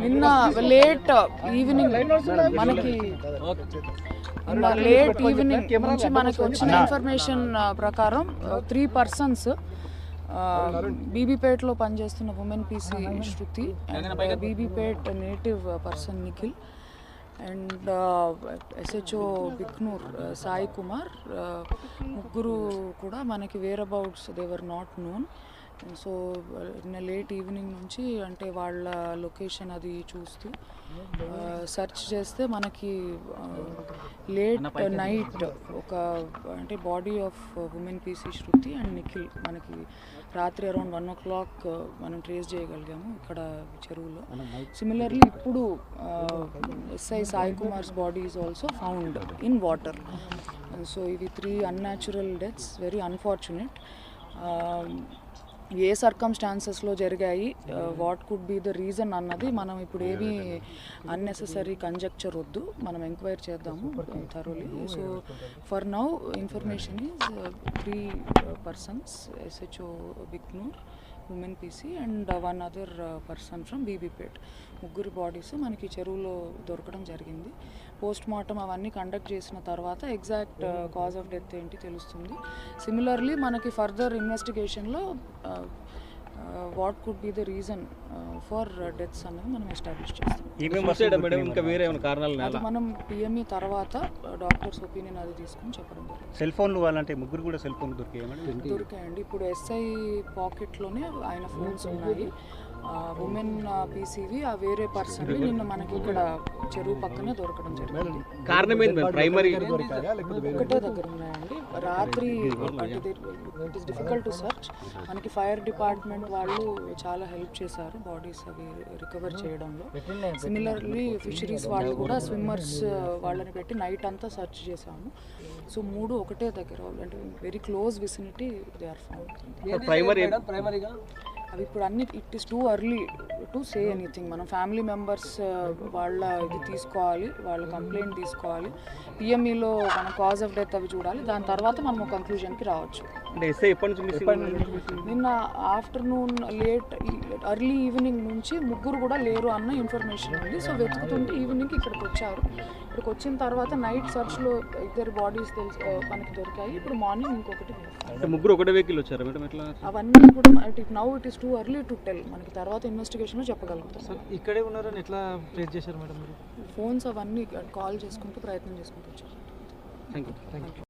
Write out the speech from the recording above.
నిన్న late evening మనకి late evening నుంచి మనకి వచ్చిన ఇన్ఫర్మేషన్ ప్రకారం త్రీ పర్సన్స్ బీబీపేట్లో పనిచేస్తున్న women PC Shruti and Bibipet native person Nikhil and SHO Biknoor Sai Kumar ముగ్గురు కూడా మనకి whereabouts they were not known so నిన్న లేట్ ఈవినింగ్ నుంచి అంటే వాళ్ళ లొకేషన్ అది చూస్తూ సెర్చ్ చేస్తే మనకి లేట్ నైట్ ఒక అంటే body of women PC Shruti and Nikhil మనకి రాత్రి అరౌండ్ వన్ ఓ క్లాక్ మనం ట్రేస్ చేయగలిగాము ఇక్కడ చెరువులో. సిమిలర్లీ ఇప్పుడు SI Sai Kumar's body is also found in water so ఇవి three unnatural deaths very unfortunate a సర్కమ్స్టాన్సెస్లో జరిగాయి what could be the reason అన్నది మనం ఇప్పుడు ఏమీ అన్నెసెసరీ కంజక్చర్ వద్దు. మనం ఎంక్వైరీ చేద్దాము thoroughly so for now information is three persons SHO Bignoor women PC and one other person from Bibipet ముగ్గురు bodies మనకి చెరువులో దొరకడం జరిగింది. పోస్ట్ మార్టం అవన్నీ కండక్ట్ చేసిన తర్వాత ఎగ్జాక్ట్ కాజ్ ఆఫ్ డెత్ ఏంటి తెలుస్తుంది. సిమిలర్లీ మనకి ఫర్దర్ ఇన్వెస్టిగేషన్లో what could be the reason for deaths అనేది మనం ఎస్టాబ్లిష్ చేస్తాం. ఇంకా వేరే ఏమైనా కారణాలు అది మనం పిఎంఈ తర్వాత డాక్టర్స్ ఒపీనియన్ అది తీసుకుని చెప్పడం జరిగింది. సెల్ ఫోన్లు వాళ్ళంటే ముగ్గురు కూడా సెల్ ఫోన్లు దొరికాయి మేడం? దొరికాయండి. ఇప్పుడు ఎస్ఐ పాకెట్లోనే ఆయన ఫోన్స్ ఉన్నాయి. ఉమెన్ పీసీవి ఆ వేరే పర్సన్ నిన్న మనకి ఇక్కడ చెరువు పక్కనే దొరకడం జరిగింది కారణం ఏంటి ప్రైమరీ ఒకటే దగ్గర ఉన్నాయండి. రాత్రి it is difficult to search మనకి ఫైర్ డిపార్ట్మెంట్ వాళ్ళు చాలా హెల్ప్ చేశారు బాడీస్ అవి రికవర్ చేయడంలో. సిమిలర్లీ ఫిషరీస్ వాళ్ళు కూడా స్విమ్మర్స్ వాళ్ళని పెట్టి నైట్ అంతా సర్చ్ చేశాము. సో మూడు ఒకటే దగ్గర అంటే very close vicinity they are found primary అవి ఇప్పుడు అన్ని it is too early to say anything మనం ఫ్యామిలీ మెంబర్స్ uh, వాళ్ళ ఇది తీసుకోవాలి వాళ్ళ కంప్లైంట్ తీసుకోవాలి. పిఎంఈలో మన కాజ్ ఆఫ్ డెత్ అవి చూడాలి. దాని తర్వాత మనం కంక్లూజన్కి రావచ్చు. అంటే ఎస్ఐ ఎప్పటి నుంచి మిస్సింగ్ నిన్న ఆఫ్టర్నూన్ లేట్ అర్లీ ఈవినింగ్ నుంచి ముగ్గురు కూడా లేరు అన్న ఇన్ఫర్మేషన్ ఉంది. సో వెతుకుతుంటే ఈవినింగ్ ఇక్కడికి వచ్చారు. ఇక్కడికి వచ్చిన తర్వాత నైట్ సర్చ్లో ఇద్దరు బాడీస్ తెలుసు మనకి దొరికాయి. ఇప్పుడు మార్నింగ్ ఇంకొకటి అంటే ముగ్గురు ఒకటే వెహికల్ వచ్చారు? మేడం ఎట్లా? అవన్నీ కూడా now it is too early to tell మనకి తర్వాత ఇన్వెస్టిగేషన్లో చెప్పగలుగుతాం. ఇక్కడే ఉన్నారని ఎట్లా ట్రేస్ చేశారు మేడం మీరు? ఫోన్స్ అవన్నీ కాల్ చేసుకుంటూ ప్రయత్నం చేసుకుంటూ వచ్చారు. Thank you thank you